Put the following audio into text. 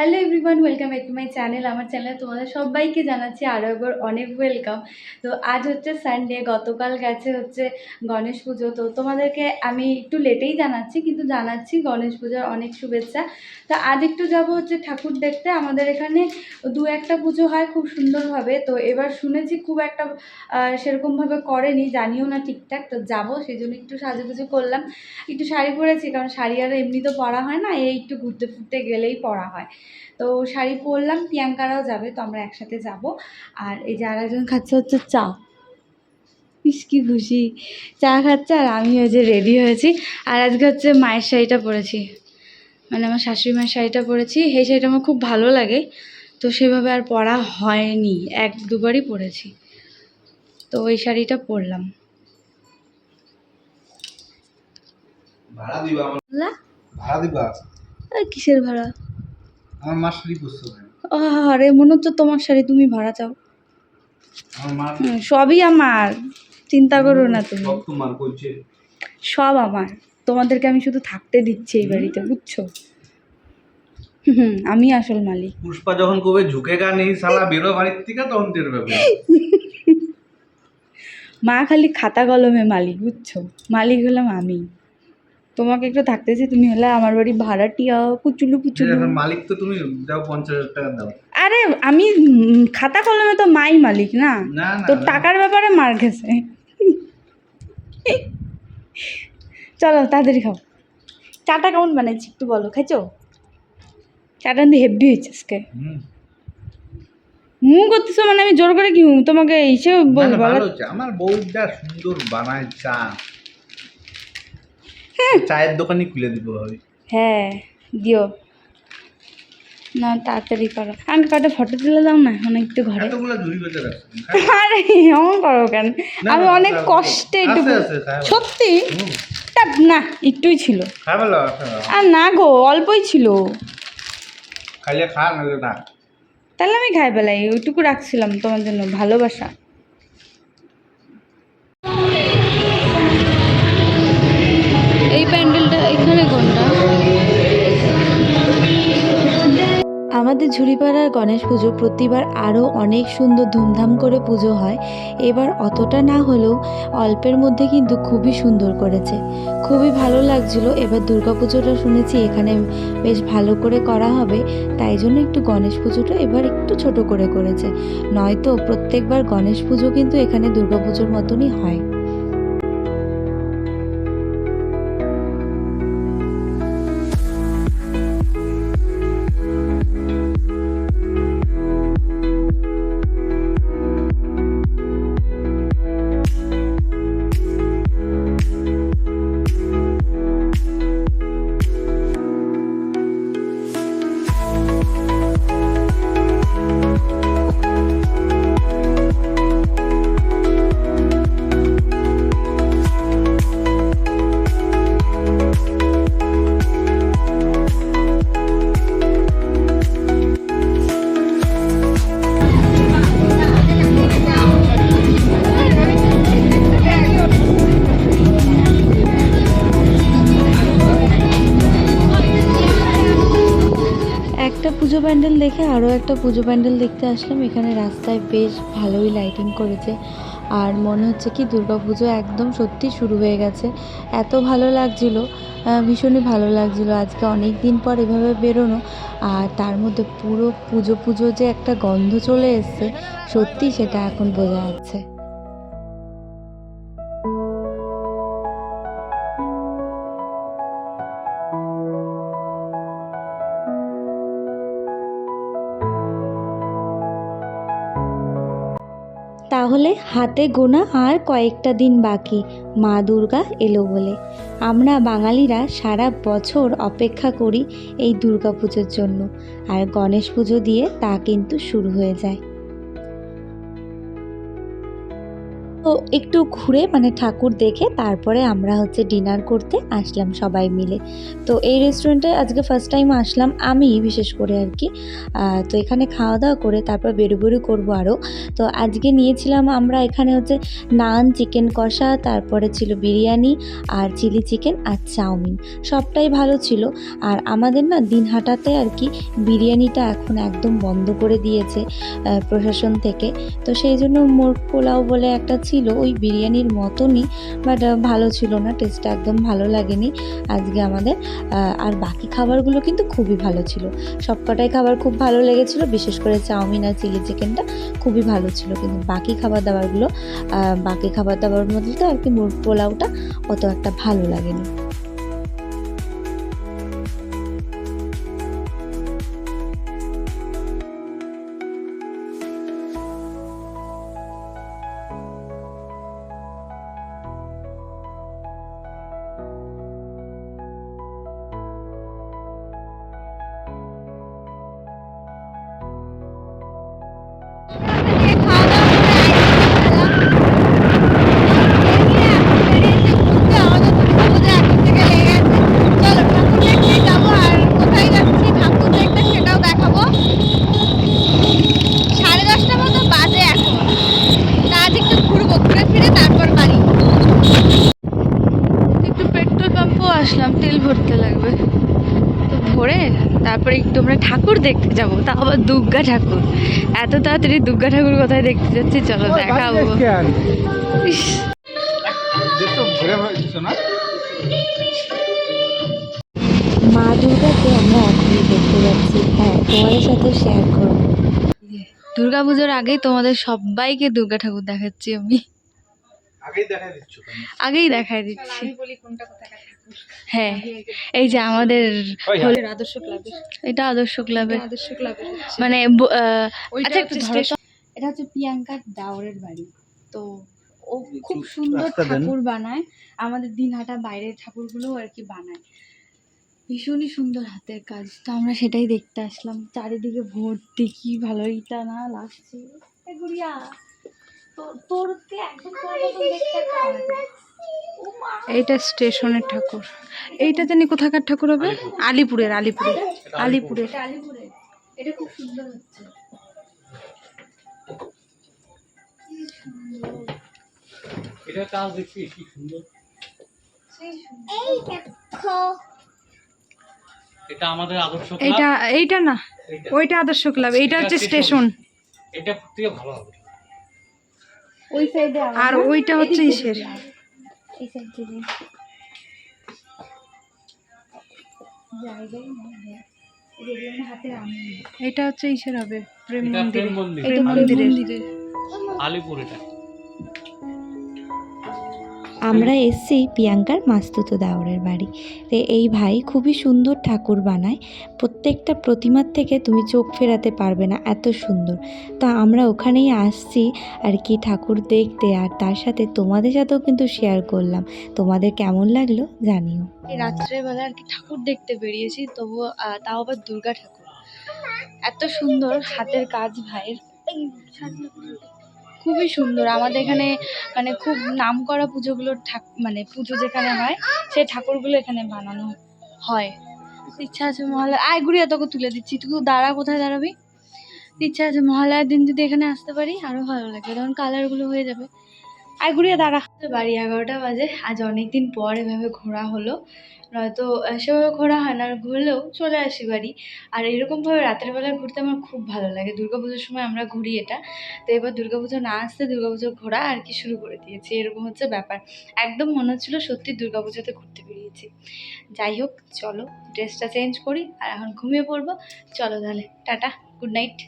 Hello everyone welcome back to my channel আমার চ্যানেলে তোমাদের সবাইকে জানাচ্ছি আরও একবার অনেক ওয়েলকাম তো আজ হচ্ছে সানডে গতকাল গেছে হচ্ছে গণেশ পুজো। তো তোমাদেরকে আমি একটু লেটেই জানাচ্ছি, কিন্তু জানাচ্ছি গণেশ পুজোর অনেক শুভেচ্ছা। তো আজ একটু যাব হচ্ছে ঠাকুর দেখতে। আমাদের এখানে দু একটা পুজো হয় খুব সুন্দরভাবে। তো এবার শুনেছি খুব একটা সেরকমভাবে করেনি, জানিও না ঠিকঠাক। তো যাব সেই জন্য একটু সাজুগুজু করলাম। একটু শাড়ি পরেছি, কারণ শাড়ি আর এমনি তো পরা হয় না, এই একটু ঘুরতে ফুরতে গেলেই পরা হয়। তো শাড়ি পরলাম প্রিয়াঙ্কারাও যাবে তো আমরা একসাথে যাব। আর এই যে আরেকজন খাচ্ছে হচ্ছে চা। কি খুশি। চা খাচ্ছে আর আমি ওই যে রেডি হয়েছি। আর আজকে হচ্ছে মায়ের শাড়িটা পরেছি। মানে আমার শাশুড়ি মায়ের শাড়িটা পরেছি। এই শাড়িটা আমার খুব ভালো লাগে। তো সেভাবে আর পরা হয়নি। এক দুবারই পরেছি। তো ওই শাড়িটা পরলাম। ভাড়া দিবা ভাড়া দিবা? আর কিসের ভাড়া? আমার মার শাড়ি পরছো আরে মনে হচ্ছে তোমার শাড়ি তুমি ভাড়া চাও। সবই আমার। চিন্তা করো না তুমি। সব সব আমার। তোমাদেরকে আমি শুধু থাকতে দিচ্ছি এই বাড়িতে বুঝছ? হুম আমি আসল মালিক। পুষ্পা যখন কবে ঝুঁকে গা নেই সালা বেরো বাড়ির থেকে তখন টের পাবে। মা খালি খাতা কলমে মালিক বুঝছ? মালিক হলাম আমি। তোমাকে একটু থাকতেছি তুমি হলে আমার বাড়ি ভাড়াটিয়া কুচুলু কুচুলু মালিক তো তুমি দাও পঞ্চাশ টাকা দাও। আরে আমি খাতা কলমে তো মাই মালিক না? তো টাকার ব্যাপারে মার গেছে চলো তাড়াতাড়ি খাও। চাটা কেমন বানাইছি একটু বলো খাইছো? চাটা কিন্তু হেভি হয়েছে আজকে। মু করতেছো মানে আমি জোর করে কি তোমাকে না, বলব? আমার বউ যা সুন্দর বানায় চা। চায়ের দোকানই খুলে দিব ভাবি। হ্যাঁ দিও। না তাড়াতাড়ি করো। আমি কটা ফটো তুলে দাও না এখন একটু ঘরে। আরে এমন করো কেন? আমি অনেক কষ্টে একটু। সত্যি? না একটুই ছিল। আর না গো অল্পই ছিল। খাইলে খা না। তাহলে আমি খাই পেলাই ওইটুকু রাখছিলাম তোমার জন্য ভালোবাসা। আমাদের ঝুড়িপাড়ার গণেশ পুজো প্রতিবার আরও অনেক সুন্দর ধুমধাম করে পুজো হয়। এবার অতটা না হলেও অল্পের মধ্যে কিন্তু খুবই সুন্দর করেছে। খুবই ভালো লাগছিল। এবার পুজোটা শুনেছি এখানে বেশ ভালো করে করা হবে। তাই জন্য একটু গণেশ পুজোটা এবার একটু ছোট করে করেছে। নয়তো প্রত্যেকবার গণেশ পুজো কিন্তু এখানে পুজোর মতনই হয়। পুজো প্যান্ডেল দেখে আরও একটা পুজো প্যান্ডেল দেখতে আসলাম। এখানে রাস্তায় বেশ ভালোই লাইটিং করেছে। আর মনে হচ্ছে কি দুর্গা পুজো একদম সত্যি শুরু হয়ে গেছে। এত ভালো লাগছিল ভীষণই ভালো লাগছিল। আজকে অনেক দিন পর এভাবে বেরোনো, আর তার মধ্যে পুরো পুজো পুজো যে একটা গন্ধ চলে এসছে সত্যি সেটা এখন বোঝা যাচ্ছে। তাহলে হাতে গোনা আর কয়েকটা দিন বাকি, মা দুর্গা এলো বলে। আমরা বাঙালিরা সারা বছর অপেক্ষা করি এই দুর্গা পুজোর জন্য, আর গণেশ পুজো দিয়ে তা কিন্তু শুরু হয়ে যায়। তো একটু ঘুরে মানে ঠাকুর দেখে তারপরে আমরা হচ্ছে ডিনার করতে আসলাম সবাই মিলে। তো এই রেস্টুরেন্টে আজকে ফার্স্ট টাইম আসলাম আমি বিশেষ করে আর কি। তো এখানে খাওয়া দাওয়া করে তারপর বেরোবেরো করব আরও তো আজকে নিয়েছিলাম আমরা এখানে হচ্ছে নান চিকেন কষা, তারপরে ছিল বিরিয়ানি আর চিলি চিকেন আর চাউমিন। সবটাই ভালো ছিল। আর আমাদের না দিন দিনহাটাতে আর কি বিরিয়ানিটা এখন একদম বন্ধ করে দিয়েছে প্রশাসন থেকে। তো সেই জন্য মোর পোলাও বলে একটা ছিল ওই বিরিয়ানির মতনই বাট ভালো ছিল না টেস্টটা একদম ভালো লাগেনি। আজকে আমাদের আর বাকি খাবারগুলো কিন্তু খুবই ভালো ছিল। সবকটাই খাবার খুব ভালো লেগেছিল, বিশেষ করে চাউমিন আর চিলি চিকেনটা খুবই ভালো ছিল। কিন্তু বাকি খাবার দাবারগুলো বাকি খাবার দাবার মধ্যে তো আর কি পোলাওটা অত একটা ভালো লাগেনি। ভরে তারপরে একটু আমরা ঠাকুর দেখতে যাব তা আবার দুর্গা ঠাকুর। এত তাড়াতাড়ি দুর্গা ঠাকুর কোথায় দেখতে যাচ্ছি চলো দেখাবো। ইস, মা দুর্গাকে আমরা এখনই দেখতে যাচ্ছি। হ্যাঁ তোমাদের সাথে শেয়ার করব। দুর্গা পুজোর আগেই তোমাদের সবাইকে দুর্গা ঠাকুর দেখাচ্ছি আমি। আগেই দেখা দিচ্ছ আগেই দেখাই দিচ্ছি। হ্যাঁ এই যে আমাদের হল- আদর্শ ক্লাবের। এটা আদর্শ ক্লাবের। আদর্শ ক্লাবের মানে আচ্ছা একটু ধরো এটা হচ্ছে প্রিয়াঙ্কার দাওরের বাড়ি। তো ও খুব সুন্দর ঠাকুর বানায়। আমাদের দিনহাটা বাইরের ঠাকুরগুলো আর কি বানায়। ভীষণই সুন্দর হাতের কাজ। তো আমরা সেটাই দেখতে আসলাম। চারিদিকে ভর্তি কি ভালো এইটা না লাগছে। এ গুড়িয়া। এইটা স্টেশনের ঠাকুর। এইটা জানি কোথাকার ঠাকুর হবে? আলিপুরের আলিপুরের। আলিপুরের। এটা খুব সুন্দর হচ্ছে। এটা কাজ দেখছি কি সুন্দর। সেই সুন্দর। এটা আমাদের আদর্শ এইটা এইটা না ওইটা আদর্শ ক্লাব এইটা হচ্ছে স্টেশন। এটা থেকে ভালো হবে। ওই সাইডে আর ওইটা হচ্ছে ইসের। এই সাইড এইটা হচ্ছে ইসের হবে প্রেম এটা মন্দির। প্রেম মন্দির প্রেম মন্দিরের। আলিপুর এটা। আমরা এসছি প্রিয়াঙ্কার মাস্তুতো দাওরের বাড়ি। তো এই ভাই খুবই সুন্দর ঠাকুর বানায়। প্রত্যেকটা প্রতিমার থেকে তুমি চোখ ফেরাতে পারবে না, এত সুন্দর। তো আমরা ওখানেই আসছি আর কি ঠাকুর দেখতে, আর তার সাথে তোমাদের সাথেও কিন্তু শেয়ার করলাম। তোমাদের কেমন লাগল জানিও। রাত্রেবেলা আর কি ঠাকুর দেখতে বেরিয়েছি তবু তাও আবার দুর্গা ঠাকুর। এত সুন্দর হাতের কাজ ভাইয়ের। খুবই সুন্দর। আমাদের এখানে মানে খুব নাম করা পুজোগুলোর ঠাক মানে পুজো যেখানে হয়, সেই ঠাকুরগুলো এখানে বানানো হয়। ইচ্ছা আছে মহালয়া আয় গুড়িয়া, তোকে তুলে দিচ্ছি। তুই দাঁড়া, কোথায় দাঁড়াবি? ইচ্ছা আছে মহালয়ার দিন যদি এখানে আসতে পারি, আরও ভালো লাগবে তখন কালারগুলো হয়ে যাবে। আয় গুড়িয়া, দাঁড়া। বাড়ি এগারোটা বাজে। আজ অনেক দিন পর এভাবে ঘোরা হলো। নয়তো সেভাবে ঘোরা হয় না, আর ঘুরলেও চলে আসি বাড়ি। আর এরকমভাবে রাতের বেলায় ঘুরতে আমার খুব ভালো লাগে। দুর্গাপুজোর সময় আমরা ঘুরি এটা। তো এবার দুর্গাপুজো না আসতে দুর্গাপুজো ঘোরা আর কি শুরু করে দিয়েছি। এরকম হচ্ছে ব্যাপার। একদম মনে হচ্ছিল সত্যি দুর্গাপুজোতে ঘুরতে বেরিয়েছি। যাই হোক, চলো ড্রেসটা চেঞ্জ করি, আর এখন ঘুমিয়ে পড়ব। চলো তাহলে, টাটা গুড নাইট